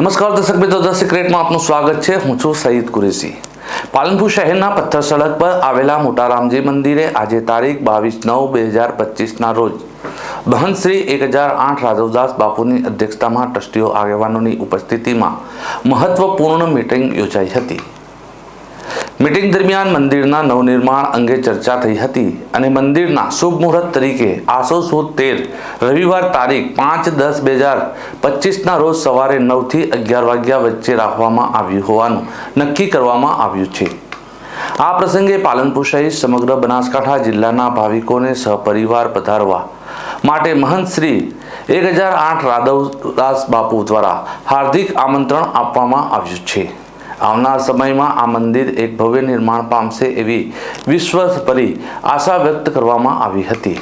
નમસ્કાર દર્શક મિત્રો, ધ સિક્રેટમાં આપનું સ્વાગત છે. હું છું સઈદ કુરેશી. પાલનપુર શહેરના પથ્થર સડક પર આવેલા મોટા રામજી મંદિરે આજે તારીખ બાવીસ નવ બે હજાર પચીસના રોજ મહંત શ્રી એક હજાર આઠ રાધવદાસ બાપુની અધ્યક્ષતામાં ટ્રસ્ટીઓ આગેવાનોની ઉપસ્થિતિમાં મહત્વપૂર્ણ મીટિંગ યોજાઈ હતી. મીટિંગ દરમિયાન મંદિરના નવનિર્માણ અંગે ચર્ચા થઈ હતી અને મંદિરના શુભ મુહૂર્ત તરીકે આસો સુદ તેર રવિવાર તારીખ પાંચ દસ બે હજાર પચીસના રોજ સવારે નવથી અગિયાર વાગ્યા વચ્ચે રાખવામાં આવ્યું હોવાનું નક્કી કરવામાં આવ્યું છે. આ પ્રસંગે પાલનપુર સહિત સમગ્ર બનાસકાંઠા જિલ્લાના ભાવિકોને સહપરિવાર પધારવા માટે મહંત શ્રી એક હજાર આઠ રાધવદાસ બાપુ દ્વારા હાર્દિક આમંત્રણ આપવામાં આવ્યું છે. આવનાર સમયમાં આ મંદિર એક ભવ્ય નિર્માણ પામશે એવી વિશ્વસભરી આશા વ્યક્ત કરવામાં આવી હતી.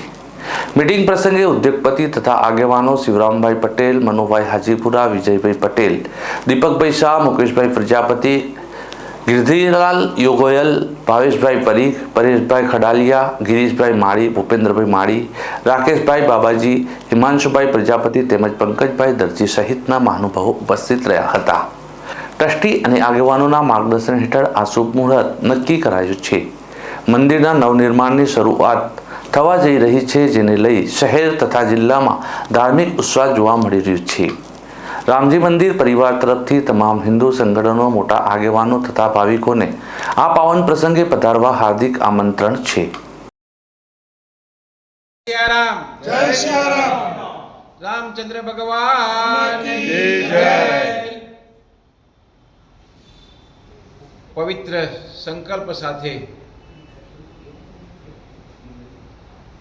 મીટિંગ પ્રસંગે ઉદ્યોગપતિ તથા આગેવાનો શિવરામભાઈ પટેલ, મનુભાઈ હાજીપુરા, વિજયભાઈ પટેલ, દીપકભાઈ શાહ, મુકેશભાઈ પ્રજાપતિ, ગિરધીલાલ યોગોયલ, ભાવેશભાઈ પરીખ, પરેશભાઈ ખડાલિયા, ગિરીશભાઈ માળી, ભૂપેન્દ્રભાઈ માળી, રાકેશભાઈ બાબાજી, હિમાંશુભાઈ પ્રજાપતિ તેમજ પંકજભાઈ દરજી સહિતના મહાનુભાવો ઉપસ્થિત રહ્યા હતા. ટ્રસ્ટી અને આગેવાનોના માર્ગદર્શન હેઠળ આ શુભ મુહૂર્ત નક્કી કરાયું છે. મંદિરના નવનિર્માણની શરૂઆત થવા જઈ રહી છે જેને લઈ શહેર તથા જિલ્લામાં ધાર્મિક ઉત્સાહ જોવા મળી રહ્યો છે. રામજી મંદિર પરિવાર તરફથી તમામ હિન્દુ સંગઠનો મોટા આગેવાનો તથા ભાવિકોને આ પાવન પ્રસંગે પધારવા હાર્દિક આમંત્રણ છે. રામચંદ્ર ભગવાન. જય. પવિત્ર સંકલ્પ સાથે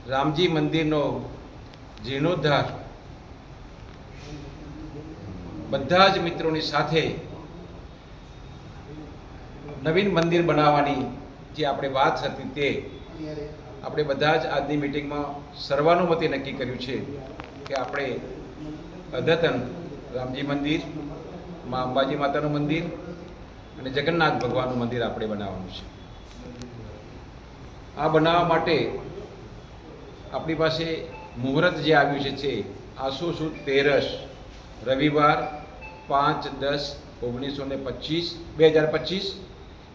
રામજી મંદિરનો જીર્ણોદ્ધાર બધા જ મિત્રોની સાથે નવીન મંદિર બનાવવાની જે આપણે વાત હતી તે આપણે બધા જ આજની મિટિંગમાં સર્વાનુમતે નક્કી કર્યું છે કે આપણે અદ્યતન રામજી મંદિર, મા અંબાજી માતાનું મંદિર અને જગન્નાથ ભગવાનનું મંદિર આપણે બનાવવાનું છે. આ બનાવવા માટે આપણી પાસે મુહૂર્ત જે આવ્યું છે છે આસો સુદ તેરસ, રવિવાર પાંચ દસ ઓગણીસો ને પચીસ, બે હજાર પચીસ,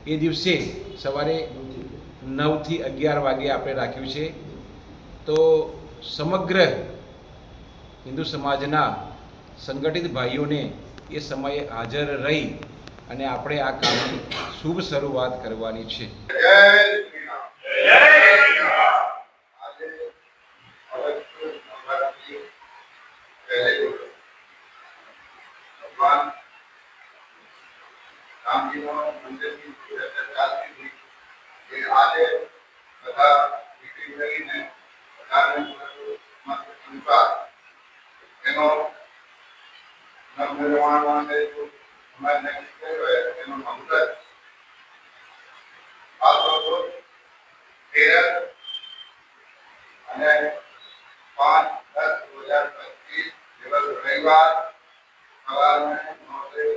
એ દિવસે સવારે નવથી અગિયાર વાગે આપણે રાખ્યું છે. તો સમગ્ર હિન્દુ સમાજના સંગઠિત ભાઈઓને એ સમયે હાજર રહી અને આપણે આ કામની શુભ શરૂઆત કરવાની છે. આજે બધા અમારાથી પહેલી ભગવાન રામજીનો મંદિરની ચર્ચા ચાલતી હતી કે આજે બધા meeting કરીને બધાને મત અનુસાર એનો નવનિર્માણ માટે જો સમાજને કર્યો હોય એનો મુહૂર્ત આસો સુદ તેર અને પાંચ દસ દો હજાર પચીસ દિવસ રવિવાર સવારને નવથી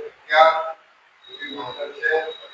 અગિયાર